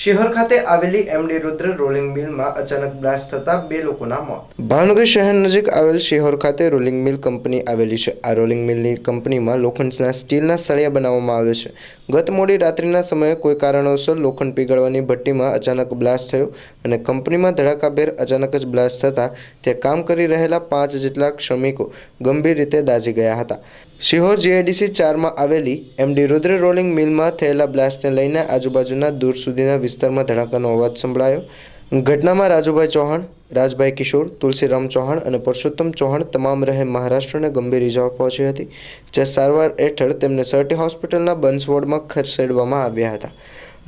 શહેર ખાતે આવેલી એમડી રુદ્ર રોલિંગ મિલમાં અચાનક બ્લાસ્ટ થતા બે લોકોના મોત. ભાવનગર શહેર નજીક આવેલ શિહોર ખાતે રોલિંગ મિલ કંપની આવેલી છે. આ રોલિંગ મિલની કંપનીમાં લોખંડના સ્ટીલના સળિયા બનાવવામાં આવે છે. ગત મોડી રાત્રિના સમયે કોઈ કારણોસર લોખંડ પીગળવાની ભઠ્ઠીમાં અચાનક બ્લાસ્ટ થયો અને કંપનીમાં ધડાકાભેર અચાનક જ બ્લાસ્ટ થતાં ત્યાં કામ કરી રહેલા પાંચ જેટલા શ્રમિકો ગંભીર રીતે દાઝી ગયા હતા. શિહોર જીઆઈડીસી ચારમાં આવેલી એમડી રુદ્ર રોલિંગ મિલમાં થયેલા બ્લાસ્ટને લઈને આજુબાજુના દૂર સુધીના વિસ્તારમાં ધડાકાનો અવાજ સંભળાયો. ઘટનામાં રાજુભાઈ ચૌહાણ, રાજભાઈ કિશોર, તુલસીરામ ચૌહાણ અને પરસોત્તમ ચૌહાણ તમામ રહે મહારાષ્ટ્રને ગંભીર ઇજાઓ પહોંચી હતી, જે સારવાર હેઠળ તેમને સરટી હોસ્પિટલના બન્સ વોર્ડમાં ખસેડવામાં આવ્યા હતા.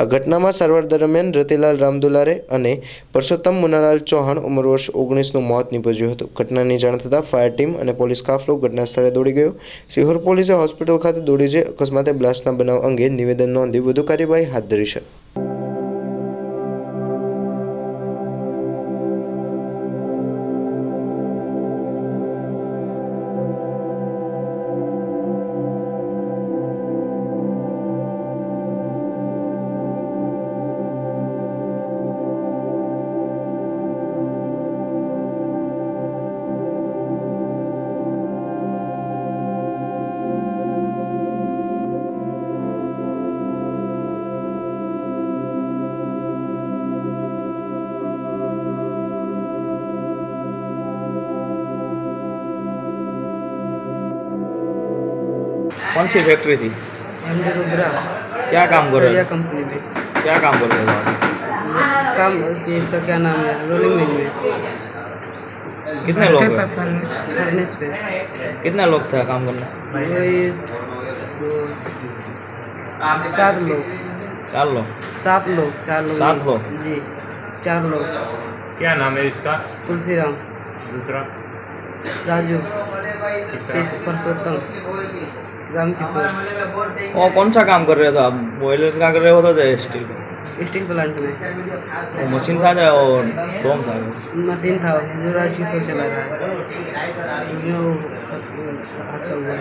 આ ઘટનામાં સારવાર દરમિયાન રતિલાલ રામદુલારે અને પરસોત્તમ મુનાલાલ ચૌહાણ ઉંમર વર્ષ ઓગણીસનું મોત નીપજ્યું હતું. ઘટનાની જાણ થતાં ફાયર ટીમ અને પોલીસ કાફલો ઘટના સ્થળે દોડી ગયો. સિહોર પોલીસે હોસ્પિટલ ખાતે દોડી જઈ અકસ્માતે બ્લાસ્ટના બનાવ અંગે નિવેદન નોંધી વધુ કાર્યવાહી હાથ ધરી છે. कौन सी फैक्ट्री थी एमडी रुद्रा क्या काम कर रहे सरिया थे कंपनी में क्या काम कर रहे थे आप? काम ये इसका क्या नाम है रोलिंग मिल में कितने लोग हैं फर्नेस पे कितने लोग थे काम करने वही दो सात लोग चार लोग सात लोग चार लोग सात नहीं। लोग? जी चार लोग क्या नाम है इसका तुलसीराम दूसरा राजू तीसरा परसोत्तम राम किशोर वो कौन सा काम कर रहे थे आप बॉयलर का कर रहे हो तो स्टील का स्टील प्लांट में वो मशीन था या और डोम था मशीन था जो राज किशोर चला रहा है उसमें